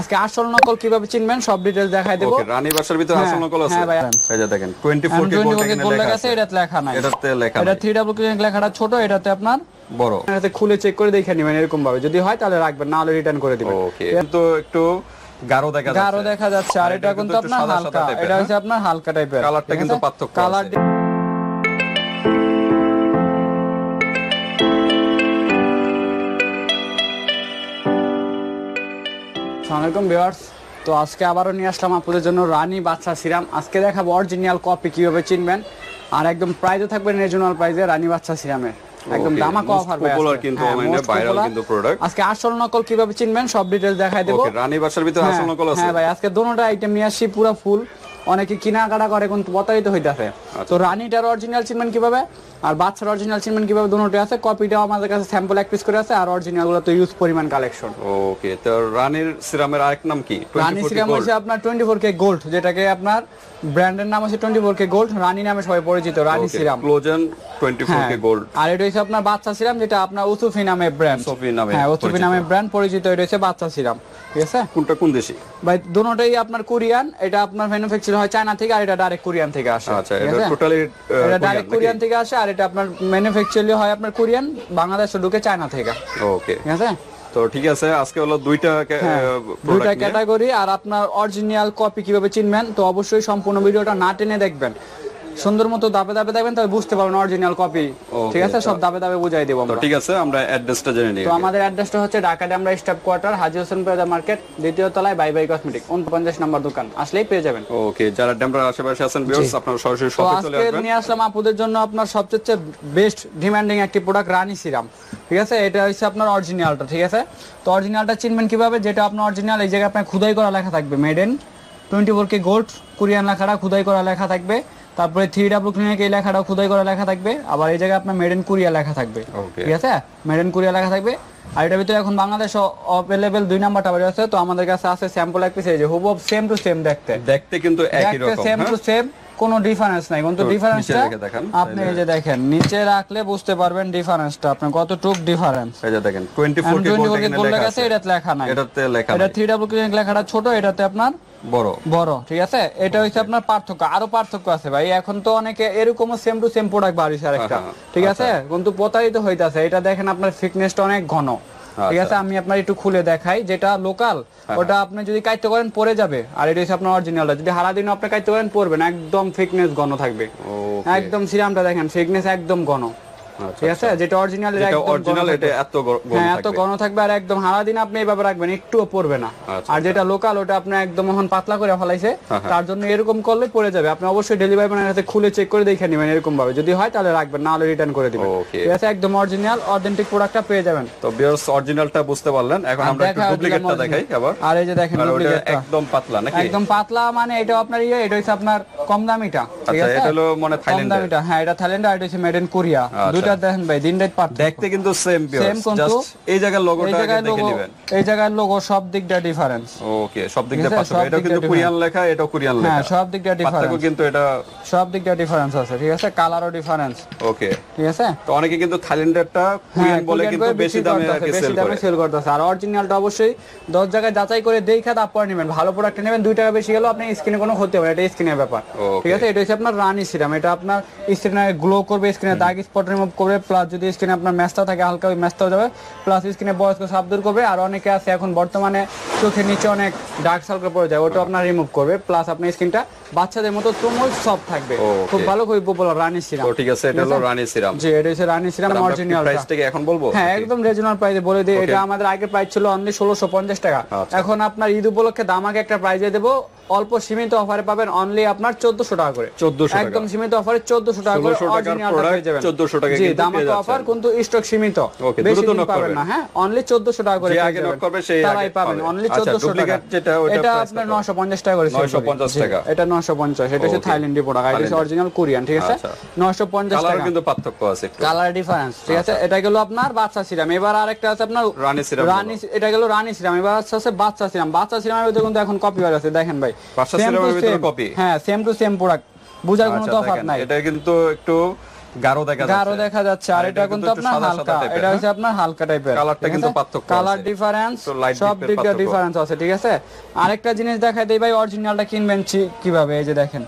আজকে আসল নকল কীভাবে চিনবেন? সব ডিটেলস দেখাই দেবো। ওকে রানী বাসার ভিতরে হ্যাঁ, আসল নকল আছে? হ্যাঁ এই যে দেখেন 24 কে গোল্ড এখানে গোল্ড লেখা আছে আছে। এটাতে লেখা নাই। এটাতে লেখা এটা নাই। থ্রি ডাবল ক্লিনিক লেখাটা ছোট এটাতে আপনার বড়। এটাতে খুলে চেক করে দেখে নেবেন এরকম ভাবে যদি হয় তাহলে রাখবেন না হলে রিটার্ন করে দিবেন। ওকে কিন্তু একটু গাঢ় দেখা যাচ্ছে। গাঢ় দেখা যাচ্ছে আর এটা কিন্তু আপনার হালকা। এটা হ্যাঁ? হচ্ছে আপনার হালকা টাইপের কালারটা কিন্তু পার্থক্য কালার আছে। আসসালামাইকুম ভিউয়ার্স। তো আজকে আবারও নিয়ে আসলাম আপনাদের জন্য রানী বাচ্চা সিরাম। আজকে দেখাবো অরিজিনাল কপি কীভাবে চিনবেন। আর একদম প্রাইজও থাকবে রিজনাল প্রাইজে রানী বাচ্চা সিরামের। একদম অফার popular কিন্তু অনলাইনে ভাইরাল কিন্তু প্রোডাক্ট আজকে আসল নকল কীভাবে চিনবেন সব ডিটেলস দেখাই দেব। ওকে রানী বাচ্চার ভিতরে আসল নকল আছে। হ্যাঁ ভাই আজকে দুটোটা আইটেম নিয়ে আসি পুরো ফুল অনেকে কেনাকাটা করে কিন্তু প্রতারিত হইতাছে। আচ্ছা। তো রানীটার অরিজিনাল চিনবেন কীভাবে? আর বাচ্চার অরিজিনাল চিনবেন কীভাবে? দুটোটা আছে। কপিটাও আমাদের কাছে স্যাম্পল এক পিস করে আছে আর অরিজিনালগুলো তো ইউজ পরিমাণ কালেকশন ওকে তো রানীর সিরামের আরেক নাম কি? রানী 24 সিরাম। হচ্ছে আপনার টোয়েন্টি ফোর কে গোল্ড যেটাকে আপনার ব্র্যান্ডের নাম হচ্ছে twenty four K gold Rani নামে সবাই পরিচিত রানী সিরাম। ক্লোজেন 24 কে গোল্ড আর এটা হচ্ছে আপনার বাচ্চা সিরাম যেটা আপনার উসুফি নামে ব্র্যান্ড উসুফি নামে হ্যাঁ উসুফি। নামে ব্র্যান্ড পরিচিত এটা হচ্ছে বাচ্চা সিরাম। ঠিক আছে? কোনটা কোন দেশি? ভাই দুটোটাই আপনার কোরিয়ান এটা আপনার ম্যানুফ্যাকচার হয় চায়না থেকে আর এটা ডাইরেক্ট কোরিয়ান থেকে আসে। আচ্ছা এটা টোটালি এটা ডাইরেক্ট কোরিয়ান থেকে আসে আর এটা আপনার ম্যানুফ্যাকচারলি হয় আপনার কোরিয়ান বাংলাদেশে ঢুকে চায়না থেকে। ওকে ঠিক আছে? তো ঠিক আছে আজকে হলো দুইটা হ্যাঁ, দুইটা ক্যাটাগরি আর আপনার অরিজিনাল কপি কীভাবে চিনবেন তো অবশ্যই সম্পূর্ণ ভিডিওটা না টেনে দেখবেন। সুন্দর মতো দাবে দাবে দেখবেন তাহলে বুঝতে পারবেন অরিজিনাল কপি ঠিক আছে? সব দাবে দাবে বুঝাই দেবো আমরা। ঠিক আছে আমরা অ্যাড্রেসটা জেনে নিই। তো আমাদের অ্যাড্রেসটা হচ্ছে ঢাকাতে আমরা staff quarter Haji Hossain plaza market দ্বিতীয় তলায় বাই বাই কসমেটিক উনপঞ্চাশ নম্বর দোকান। আসলেই পেয়ে যাবেন। ওকে যারা ডেমরার আশেপাশে আছেন ভিউয়ার্স আপনারা সরাসরি শপে চলে আজকে আসবেন। নিয়ে আসলাম আপুদের জন্য আপনার সবচেয়ে বেস্ট ডিমান্ডিং একটি প্রোডাক্ট রানী সিরাম। ঠিক আছে? এটা হচ্ছে আপনার অরিজিনালটা ঠিক আছে? তো অরিজিনালটা চিনবেন কীভাবে? যেটা আপনার অরিজিনাল এই জায়গায় আপনার খুদাই করা লেখা থাকবে made in twenty four K gold Korean লেখাটা খুদাই করা লেখা থাকবে। তারপরে থ্রি ডাব্লু ক্লিনিক এই লেখাটাও খুদাই করা লেখা থাকবে। আবার এই জায়গায় আপনার মেড ইন কোরিয়া লেখা থাকবে। ঠিক আছে? মেড ইন কোরিয়া লেখা থাকবে। আর এটার ভিতরে এখন বাংলাদেশ অ্যাভেলেবেল দুই নাম্বারটা বের আছে তো আমাদের কাছে আছে স্যাম্পল এক পিস এই যে হুবহু সেম টু সেম দেখতে। দেখতে কিন্তু একই রকম সেম টু? সেম কোনো ডিফারেন্স নাই। কিন্তু ডিফারেন্সটা আপনি এই যে দেখেন নিচে রাখলে বুঝতে পারবেন ডিফারেন্সটা আপনি কতটুক ডিফারেন্স এই যে দেখেন 24 কে আছে আছে। এটাতে লেখা নাই। এটাতে লেখা এটা নাই। থ্রি ডাবল ক্লিনিক লেখাটা ছোট এটাতে আপনার বড়। বড় ঠিক আছে? এটা হচ্ছে আপনার পার্থক্য। আরও পার্থক্য আছে ভাই। এখন তো অনেকে এরকমও সেম টু সেম প্রোডাক্ট বাড়িছে আরেকটা। হ্যাঁ, ঠিক আছে? কিন্তু প্রতারিত হইতাছে। এটা দেখেন আপনার থিকনেসটা অনেক ঘন। ঠিক আছে? আমি আপনার একটু খুলে দেখাই। যেটা লোকাল ওটা আপনি যদি কাইতে করেন পরে যাবে। আর এটা হচ্ছে আপনার অরিজিনালটা যদি হারা দিন আপনি কাইতে করেন পড়বে না। একদম থিকনেস ঘন থাকবে। একদম সিরামটা দেখেন থিকনেস একদম ঘন। ঠিক আছে? যেটা অরিজিনাল অরিজিনাল এটা এত গ- এত থাকবে। থাকবে আর একদম হারা দিন আপনি এইভাবে রাখবেন একটুও পড়বে না। আর যেটা লোকাল ওটা আপনি একদম এখন পাতলা করে ফেলাইছে। তার জন্য এরকম করলে পড়ে যাবে। আপনি অবশ্যই ডেলিভারি ম্যানের কাছে খুলে চেক করে দেখে নেবেন এরকম ভাবে যদি হয় তাহলে রাখবেন না হলে রিটার্ন করে দিবেন। ঠিক আছে? একদম অরিজিনাল অথেন্টিক প্রোডাক্টটা পেয়ে যাবেন। তো ভিউয়ার্স অরিজিনালটা বুঝতে পারলেন। এখন আমরা একটু ডুপ্লিকেটটা দেখাই আবার। আর এই যে দেখেন ডুপ্লিকেটটা একদম পাতলা নাকি? একদম পাতলা মানে এটা আপনার ইয়ে এটা হচ্ছে আপনার কম দামিটা। ঠিক আচ্ছা, আছে? এটা হলো মানে কম দামিটা। হ্যাঁ এটা থাইল্যান্ড আর এটা হচ্ছে মেড ইন কোরিয়া আচ্ছা। দুইটা দেখেন ভাই দিন রাত পার্থক্য। দেখতে কিন্তু সেম Same ভিউয়ার্স কিন্তু এই জায়গার লোগোটা আগে দেখে নেবেন। এই জায়গায় লোগো সব দিকটা ডিফারেন্স ওকে সব দিক ঠিক পার্থক্য। এটা কিন্তু কোরিয়ান লেখা এটাও কোরিয়ান লেখা। হ্যাঁ সব দিকটা পার্থক্য ডিফারেন্স কিন্তু এটা সব দিকটা ডিফারেন্স আছে ঠিক আছে? কালারও ডিফারেন্স ওকে ঠিক আছে? তো অনেকে কিন্তু থাইল্যান্ডেরটা কোরিয়ান বলে কিন্তু বেশি দামে সেল করে। সেল করতেছে। আর অরিজিনালটা অবশ্যই দশ জায়গায় যাচাই করে দেখা তারপর নেবেন। ভালো প্রোডাক্ট নেবেন দুই টাকা বেশি গেলেও আপনি স্কিনে কোনো ক্ষতি হবে এটা স্কিনের ব্যাপার। ঠিক আছে? এটা হচ্ছে আপনার রানি সিরাম এটা আপনার স্কিনে গ্লো করবে স্কিনে দাগ স্পট রিমুভ করবে প্লাস যদি স্কিনে আপনার ম্যাচটা থাকে হালকা ওই ম্যাচটাও যাবে। প্লাস স্কিনে বয়স্ক সাপ দূর করবে আর অনেকে আছে এখন বর্তমানে চোখের নিচে অনেক ডার্ক সার্কেল পড়ে যায় ওটা আপনার রিমুভ করবে। প্লাস আপনার স্কিনটা বাচ্চাদের মতো তুমুল সফট থাকবে। খুব ভালো খুবই পপুলার রানি সিরাম তো ঠিক আছে এটা হলো রানী সিরাম জি এটা হচ্ছে রানি সিরাম অরিজিনাল প্রাইস থেকে এখন বলব? হ্যাঁ একদম রিজনাল প্রাইসে বলে দিই। এটা আমাদের আগের প্রাইস ছিল অনলি ষোলোশো পঞ্চাশ টাকা। আচ্ছা। এখন আপনার ঈদ উপলক্ষে দামাকে একটা প্রাইজে দেবো। অল্প সীমিত অফারে পাবেন অনলি আপনার চোদ্দশো টাকা করে। 1400 টাকা। একদম সীমিত অফারে চোদ্দশো টাকা করে 1600 টাকার অরিজিনাল যাবেন। 1400 টাকায় জি কিন্তু পেয়ে দামাকে যাচ্ছেন। অফার কিন্তু স্টক সীমিত। বেশি দিন পাবেন না হ্যাঁ? অনলি চোদ্দশো টাকা করে আগে যাবেন। করবে সেই তারাই পাবেন। অনলি আচ্ছা, টাকা। যেটা, এটা আপনার কত? নশো পঞ্চাশ টাকা করে 950 টাকা। এটা নশো পঞ্চাশ এটা হচ্ছে Okay. থাইল্যান্ডি প্রোডাক্ট এটা অরিজিনাল কোরিয়ান ঠিক আছে। নশো কালার কিন্তু পার্থক্য আছে কালার ডিফারেন্স ঠিক আছে? এটা গেল আপনার বাচ্চা সিরাম। এবার আরেকটা আছে আপনার রানী সিরাম রানী এটা গেল রানী সিরাম। এবার আছে বাচ্চা সিরাম। বাচ্চা সিরামের ভিতরে কিন্তু এখন কপি আছে দেখেন ভাই। বাচ্চা সিরামের ভিতরে same। হ্যাঁ সেম টু সেম প্রোডাক্ট বুঝার কোনো আচ্ছা, তফাৎ নাই। এটা কিন্তু একটু গাঢ় দেখা যাচ্ছে। গাঢ় দেখা যাচ্ছে। আর এটা কিন্তু আপনার হালকা। এটা? হচ্ছে আপনার হালকা টাইপের কালারটা কিন্তু পার্থক্য কালার ডিফারেন্স সব deep-এর দিক দিয়ে ডিফারেন্স আছে ঠিক আছে? আরেকটা জিনিস দেখাই দেই ভাই অরিজিনালটা কিনবেন কীভাবে? এই যে দেখেন।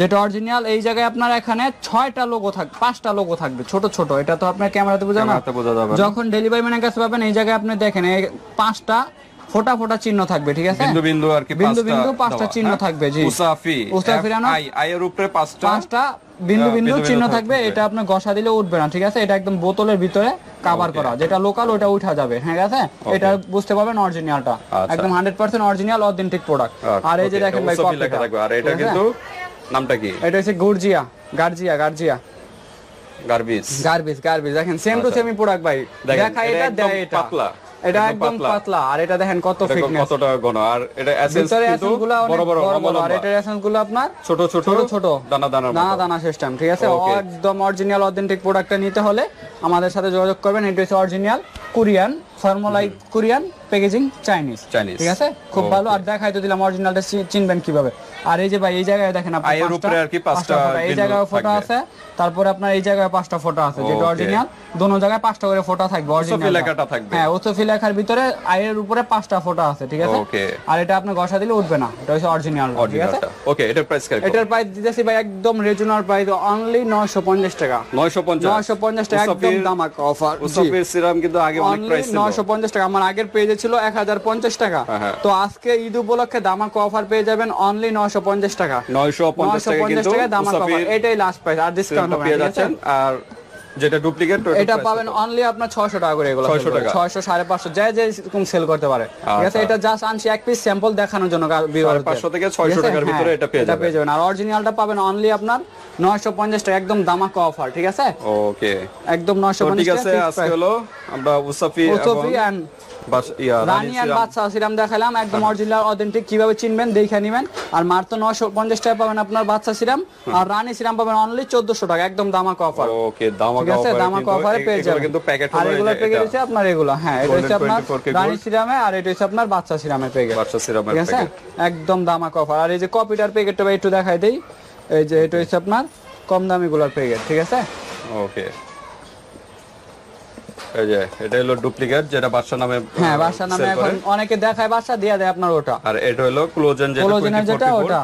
যেটা অরিজিনাল এই জায়গায় আপনার এখানে ছয়টা লোগো থাকবে পাঁচটা লোগো থাকবে ছোট ছোট। এটা তো আপনার ক্যামেরাতে বোঝা না। যখন ডেলিভারি ম্যানের কাছে পাবেন এই জায়গায় আপনি দেখেন এই পাঁচটা ফোটা ফোটা চিহ্ন থাকবে ঠিক আছে? বিন্দু বিন্দু আর কি বিন্দু বিন্দু পাঁচটা চিহ্ন হ্যাঁ? থাকবে, জি। উসাফি উসাফি রানা- আই আই এর উপরে পাঁচটা। পাঁচটা বিন্দু বিন্দু বিন্দু চিহ্ন থাকবে। এটা আপনি ঘষা দিলে উঠবে না ঠিক আছে? এটা একদম বোতলের ভিতরে কাভার করা। যেটা লোকাল ওটা উঠা যাবে ঠিক আছে? এটা বুঝতে পারবেন অরিজিনালটা আচ্ছা। একদম hundred percent original authentic product আর এই যে দেখেন ভাই কপিটা লেখা থাকবে। আর এটা কিন্তু নামটা কি? এটা হচ্ছে গুরজিয়া গার্জিয়া গার্জিয়া। গার্বিস গার্বিস গার্বিস দেখেন সেম টু সেমি প্রোডাক্ট ভাই। দেখা এটা এটা দেয় এটা। পাতলা, এটা একদম পাতলা। আর এটা দেখেন কত ফিটনেস কতটা ঘন আর এটা এসেন্স কিন্তু বড় বড় বড় আর। এটার এসেন্সগুলো আপনার ছোট ছোট ছোট ছোট। দানা দানা দানা দানা সিস্টেম ঠিক আছে? একদম অরিজিনাল অথেন্টিক প্রোডাক্টটা নিতে হলে আমাদের সাথে যোগাযোগ করবেন এটা হচ্ছে অরিজিনাল কোরিয়ান ফর্মুলাই কোরিয়ান প্যাকেজিং চাইনিজ Chinese. ঠিক আছে? খুব ভালো। আর দেখাই তো দিলাম অরিজিনালটা চিনবেন কীভাবে। আর এই যে ভাই এই জায়গায় দেখেন আপনি পাঁচটা- উপরে আর কি পাঁচটা এই জায়গায় ফোটা আছে। তারপরে আপনার এই জায়গায় পাঁচটা ফোটা আছে যেটা অরিজিনাল দোনো জায়গায় পাঁচটা করে ফোটা থাকবে অরিজিনাল লেখাটা থাকবে। হ্যাঁ ওসফি লেখার ভিতরে আয়ের উপরে পাঁচটা ফোটা আছে ঠিক আছে. আর এটা আপনি ঘষা দিলে উঠবে না। এটা হচ্ছে অরিজিনাল ঠিক আছে? ওকে এটার প্রাইস কত এটার প্রাইস দিতেছি ভাই একদম রিজনাল প্রাইস অনলি 950 টাকা। 950 950 টাকা একদম দামাক অফার উসাফির সিরাম কিন্তু আগে অনেক প্রাইস 950 টাকা। আমার আগের পেজে ছিল 1050 টাকা। হ্যাঁ, হ্যাঁ। তো আজকে ঈদ উপলক্ষে দামাক অফার পেয়ে যাবেন অনলি 950 টাকা। 950 টাকা 950 কিন্তু এটাই লাস্ট প্রাইস আর ডিসকাউন্ট পেয়ে? যাচ্ছেন। আর যেটা ডুপ্লিকেট এটা পাবেন অনলি আপনার 600 টাকা করে এগুলো 600 টাকা। 600 550 যায় যে কম সেল করতে পারে। ঠিক আছে আচ্ছা। এটা জাস্ট আনছি এক পিস স্যাম্পল দেখানোর জন্য ভিউয়ারদের 550 থেকে 600 টাকার ভিতরে এটা পেয়ে যাবেন। পেয়ে যাবেন। আর অরিজিনালটা পাবেন অনলি আপনার 950 টাকা একদম দামাকা অফার ঠিক আছে? ওকে একদম তো 950 ঠিক আছে আজকে হলো আমরা উসাফি এবং এন্ড বাস ইয়া রানি রানী এন্ড সিরাম দেখালাম একদম অরিজিনাল অথেন্টিক কীভাবে চিনবেন দেখে নেবেন। আর মার তো 950 টাকা পাবেন আপনার বাদশা সিরাম আর রানী সিরাম পাবেন অনলি 1400 টাকা একদম দামাকা অফার ওকে দামাকা ঠিক আছে? অফার দামাকা অফারে পেয়ে যাবেন। কিন্তু প্যাকেট আর এগুলো এটা- প্যাকেট হচ্ছে আপনার এগুলো হ্যাঁ এটা হচ্ছে আপনার 24K রানী সিরামে আর এটা হচ্ছে আপনার বাচ্চা সিরামের প্যাকেট সিরামের প্যাকেট একদম দামাকা অফার আর এই যে কপিটার প্যাকেটটা একটু দেখাই দেই। এই যে এটা হচ্ছে আপনার কম দামি গুলার প্যাকেট ঠিক আছে? ওকে এই যে এটা হলো ডুপ্লিকেট যেটা বাদশা নামে হ্যাঁ বাসা নামে এখন অনেকে দেখায় বাসা দিয়ে দেয় আপনার ওটা। আর এটা হলো ক্লোজেন যেটা Clozen-এর 24 যেটা, ওটা।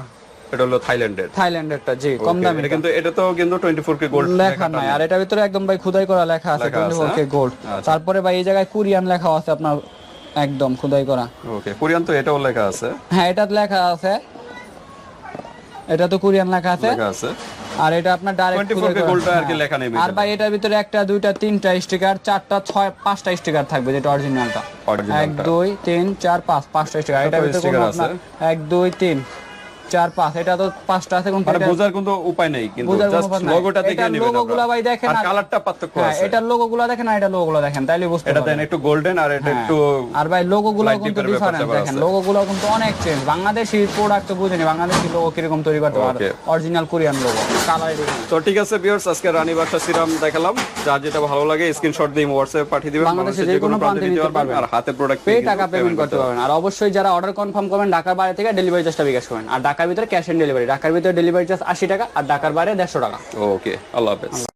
এটা হলো থাইল্যান্ডের থাইল্যান্ডেরটা জি কম Okay, কিন্তু এটা তো কিন্তু 24 কে গোল্ড লেখা নাই। আর এটার ভিতরে একদম ভাই খুদাই করা লেখা আছে 24 কে গোল্ড আচ্ছা। তারপরে ভাই এই জায়গায় কোরিয়ান লেখা আছে আপনার একদম খুদাই করা। ওকে কোরিয়ান তো এটাও লেখা আছে। হ্যাঁ এটা লেখা আছে। এটা তো কোরিয়ান লেখা আছে। লেখা আছে। আর এটা আপনার ডাইরেক্ট গোল্ডটা আর কি লেখা নেই আর ভাই এটার ভিতরে একটা দুইটা তিনটা স্টিকার চারটা ছয় পাঁচটা স্টিকার থাকবে যেটা অরিজিনালটা এক দুই তিন চার পাঁচ পাঁচটা স্টিকার এটার কত ভিতরে এক দুই তিন। চার পাঁচ এটা তো পাঁচটা আছে কিন্তু মানে বোঝার কোনো উপায় নেই কিন্তু জাস্ট লোগোটা দেখে নেবেন logo ভাই দেখেন আর কালারটা পার্থক্য হ্যাঁ আছে। এটার লোগো গুলা দেখেন আর এটা লোগো গুলা দেখেন তাইলে বুঝতে এটা দেন একটু গোল্ডেন আর এটা হ্যাঁ। একটু আর ভাই লোগো গুলো light কিন্তু ডিফারেন্ট দেখেন আছে। লোগো গুলো কিন্তু অনেক চেঞ্জ বাংলাদেশি প্রোডাক্ট তো বুঝিনি বাংলাদেশি লোগো কীরকম তৈরি করতে পারে অরিজিনাল কোরিয়ান লোগো কালার তো ঠিক আছে ভিউয়ার্স আজকে রানী বাদশা সিরাম দেখালাম। যার যেটা ভালো লাগে স্ক্রিনশট দিয়ে হোয়াটসঅ্যাপে পাঠিয়ে দিবেন। বাংলাদেশে যে কোনো প্রান্তে নিতে পারবেন। আর হাতে প্রোডাক্ট পে টাকা পেমেন্ট করতে পারবেন। আর অবশ্যই যারা অর্ডার কনফার্ম করবেন ঢাকার বাইরে থেকে ডেলিভারি চার্জটা বিকাশ করবেন। আর ঢাকার ভিতরে ক্যাশ অন ডেলিভারি ঢাকার ভিতরে ডেলিভারি চার্জ আশি টাকা আর ঢাকার বাইরে দেড়শো টাকা। ওকে আল্লাহ হাফেজ।